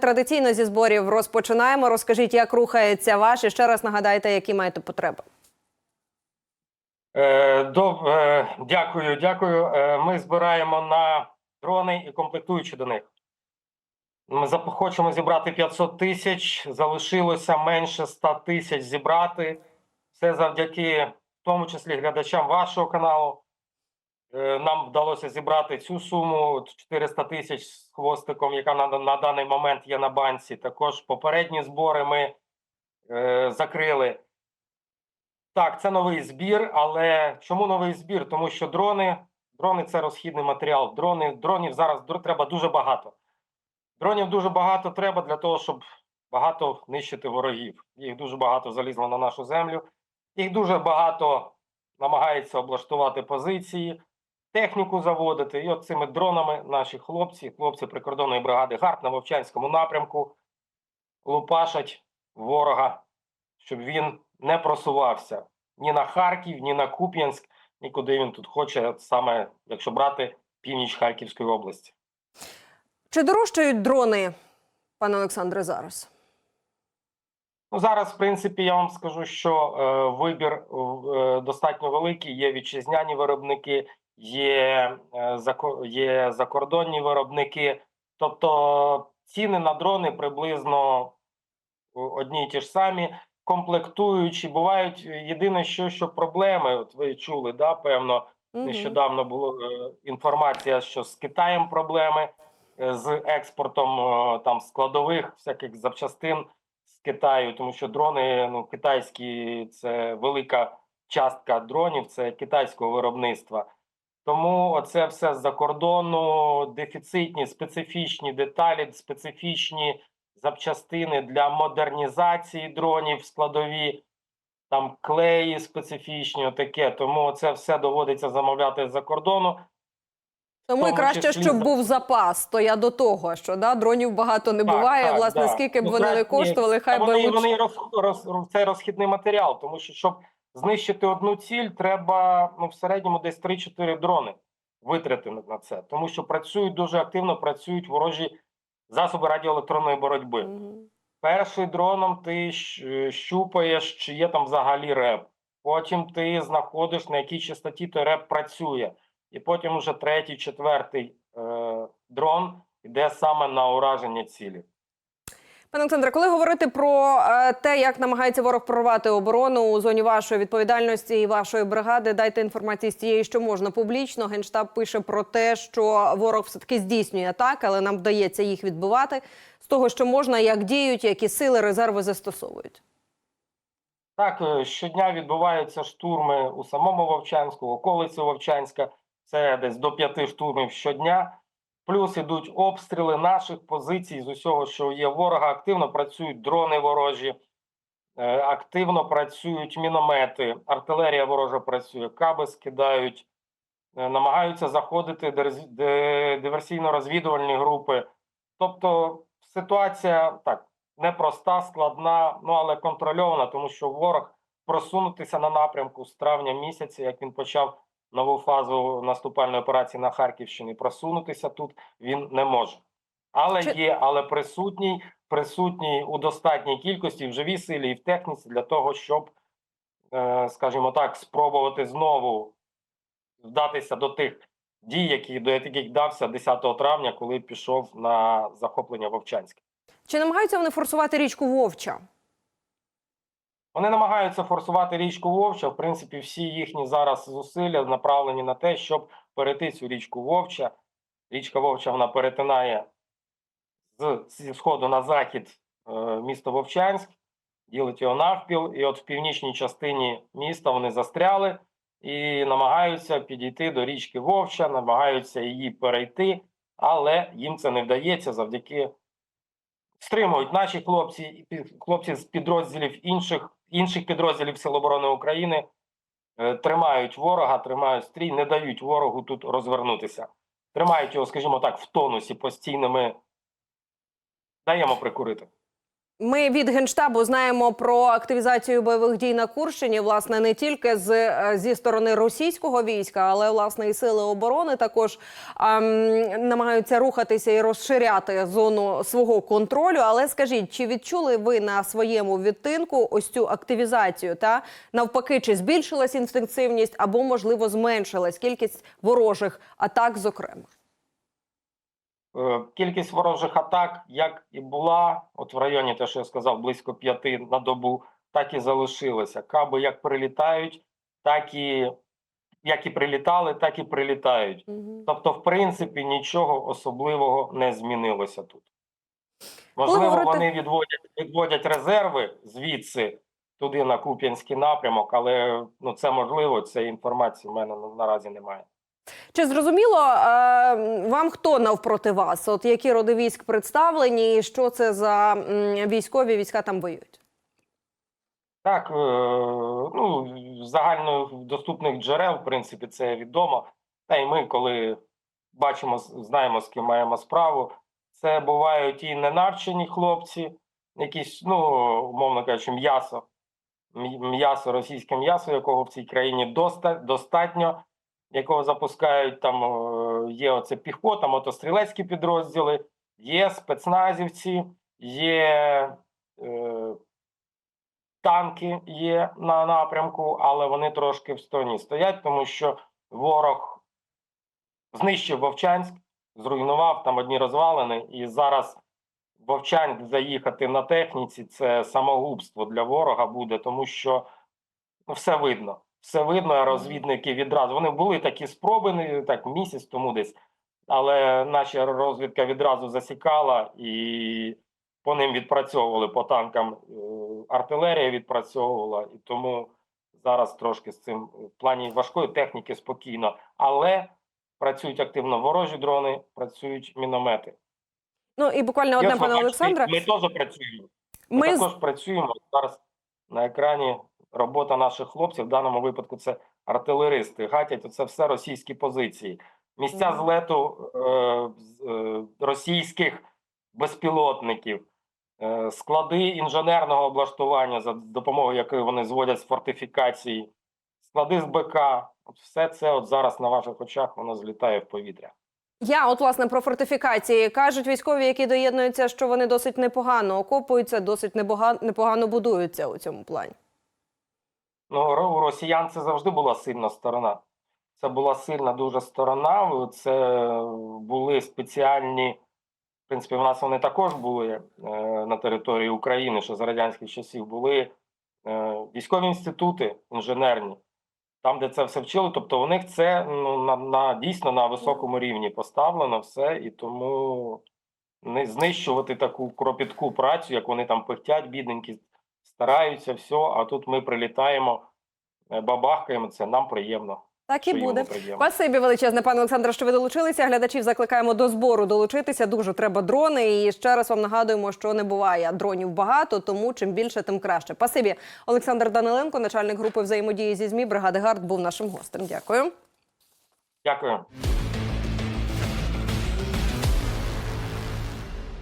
Традиційно зі зборів розпочинаємо. Розкажіть, як рухається ваш і ще раз нагадайте, які маєте потреби. Е, Доб... е, Дякую, дякую. Е, Ми збираємо на дрони і комплектуючі до них. Ми хочемо зібрати 500 тисяч, залишилося менше 100 тисяч зібрати. Це завдяки, в тому числі, глядачам вашого каналу. Е, Нам вдалося зібрати цю суму 400 тисяч з хвостиком, яка на, на даний момент є на банці. Також попередні збори ми е, закрили. Так, це новий збір, але чому новий збір? Тому що дрони, дрони це розхідний матеріал. Дрони, дронів зараз треба дуже багато. Дронів дуже багато треба для того, щоб багато нищити ворогів. Їх дуже багато залізло на нашу землю. Їх дуже багато намагається облаштувати позиції, техніку заводити. І от цими дронами наші хлопці, хлопці прикордонної бригади ГАРП на Вовчанському напрямку лупашать ворога, щоб він не просувався ні на Харків, ні на Куп'янськ, ні куди він тут хоче, саме якщо брати північ Харківської області. Чи дорожчають дрони, пане Олександре, зараз? Ну зараз, в принципі, я вам скажу, що е, вибір е, достатньо великий. Є вітчизняні виробники, є, е, є закордонні виробники. Тобто ціни на дрони приблизно одні й ті ж самі. Комплектуючі бувають е, єдине, що, що проблеми. От ви чули, да, певно, Мгм. Нещодавно була е, інформація, що з Китаєм проблеми е, з експортом е, там складових всяких запчастин з Китаю, тому що дрони ну китайські це велика частка дронів, це китайського виробництва. Тому оце все з-за кордону, дефіцитні, специфічні деталі, специфічні запчастини для модернізації дронів складові там клеї специфічні, таке. Тому це все доводиться замовляти з-за кордону. Тому і краще, числі щоб був запас. То я до того, що да, дронів багато не Так, буває. так, Власне, да. скільки б Ну, вони не коштували, хай вони, лучше. вони роз, роз, роз- це розхідний матеріал, тому що щоб знищити одну ціль, треба ну, в середньому десь 3-4 дрони витратити на- це. Тому що працюють дуже активно, працюють ворожі засоби радіоелектронної боротьби. Мгм. Перший дроном ти щупаєш, чи є там взагалі реп. Потім ти знаходиш, на якій частоті той реп працює. І потім вже третій, четвертий е, дрон йде саме на ураження цілі. Пане Олександре, коли говорити про е, те, як намагається ворог прорвати оборону у зоні вашої відповідальності і вашої бригади, дайте інформації з тієї, що можна публічно. Генштаб пише про те, що ворог все таки здійснює атаки, але нам вдається їх відбивати з того, що можна, як діють, які сили резерви застосовують. Так, е, щодня відбуваються штурми у самому Вовчанську, околиці Вовчанська. Це десь до п'яти штурмів щодня. Плюс ідуть обстріли наших позицій з усього, що є ворога. Активно працюють дрони ворожі, е, активно працюють міномети, артилерія ворожа працює, каби скидають, е, намагаються заходити диверсійно-розвідувальні групи. Тобто ситуація так непроста, складна, ну але контрольована, тому що ворог просунутися на напрямку з травня місяця, як він почав нову фазу наступальної операції на Харківщині, просунутися тут він не може. Але Чи- є, але присутній, присутній у достатній кількості в живій силі і в техніці для того, щоб, е, скажімо так, спробувати знову вдатися до тих дій, які до яких дався 10 травня, коли пішов на захоплення Вовчанська. Чи намагаються вони форсувати річку Вовча? Вони намагаються форсувати річку Вовча. В принципі, всі їхні зараз зусилля направлені на те, щоб перейти цю річку Вовча. Річка Вовча вона перетинає з, зі сходу на захід е, місто Вовчанськ, ділить його навпіл, і от в північній частині міста вони застряли і намагаються підійти до річки Вовча, намагаються її перейти, але їм це не вдається завдяки стримують наші хлопці, хлопці з підрозділів інших інших підрозділів Сил оборони України. е, Тримають ворога, тримають стрій, не дають ворогу тут розвернутися. Тримають його, скажімо так, в тонусі постійними. Даємо прикурити. Ми від генштабу знаємо про активізацію бойових дій на Курщині, власне, не тільки з е, зі сторони російського війська, але власне і сили оборони також ем, намагаються рухатися і розширяти зону свого контролю. Але скажіть, чи відчули ви на своєму відтинку ось цю активізацію? Та навпаки, чи збільшилась інтенсивність або можливо зменшилась кількість ворожих атак, зокрема? Е, Кількість ворожих атак, як і була, от в районі, те, що я сказав, близько п'яти на добу, так і залишилося. Каби як прилітають, так і як і прилітали, так і прилітають. Тобто, в принципі, нічого особливого не змінилося тут. Можливо, вони відводять, відводять резерви звідси туди на Куп'янський напрямок, але ну це можливо, цієї інформації в мене наразі немає. Чи зрозуміло е, вам хто навпроти вас? От які роди військ представлені, і що це за військові війська там воюють? Так, е, ну, з загальнодоступних джерел, в принципі, це відомо. Та й ми, коли бачимо, знаємо, з ким маємо справу, це бувають і ненавчені хлопці, якісь, ну, умовно кажучи, м'ясо, м'ясо, російське м'ясо, якого в цій країні доста, достатньо, якого запускають там, е, є оце піхота, мотострілецькі підрозділи, є спецназівці, є. Е, танки є на напрямку, але вони трошки в стороні стоять, тому що ворог знищив Вовчанськ, зруйнував там одні розвалини, і зараз Вовчанськ заїхати на техніці це самогубство для ворога буде, тому що ну, все видно. Все видно, розвідники відразу. Вони були такі спроби, так місяць тому десь, але наша розвідка відразу засікала і по ним відпрацьовували по танкам. е, Артилерія відпрацьовувала, і тому зараз трошки з цим в плані важкої техніки спокійно, але працюють активно ворожі дрони, працюють міномети. Ну і буквально одне, пане бачите, Олександре. Ми теж працюємо. Ми, Ми також працюємо зараз на екрані. Робота наших хлопців в даному випадку це артилеристи. Гатять це все російські позиції. Місця злету е, е, російських безпілотників, е, склади інженерного облаштування, за допомогою якої вони зводять з фортифікації, склади з БК. От все це от зараз на ваших очах воно злітає в повітря. Я от власне про фортифікації кажуть військові, які доєднуються, що вони досить непогано окопуються, досить непогано, непогано будуються у цьому плані. Ну, у росіян це завжди була сильна сторона. Це була сильна дуже сторона. Це були спеціальні, в принципі, в нас вони також були е, на території України, що за радянських часів були е, військові інститути інженерні, там, де це все вчили. Тобто у них це ну, на, на дійсно на високому рівні поставлено все, і тому не знищувати таку кропітку працю, як вони там пихтять, бідненькі, стараються, все, а тут ми прилітаємо, е, бабахкаємо, це нам приємно. Так і що буде. Спасибі величезне, пане Олександре, що ви долучилися. Глядачів закликаємо до збору долучитися. Дуже треба дрони. І ще раз вам нагадуємо, що не буває дронів багато, тому чим більше, тим краще. Спасибі. Олександр Даниленко, начальник групи взаємодії зі ЗМІ бригади ГАРД, був нашим гостем. Дякую. Дякую.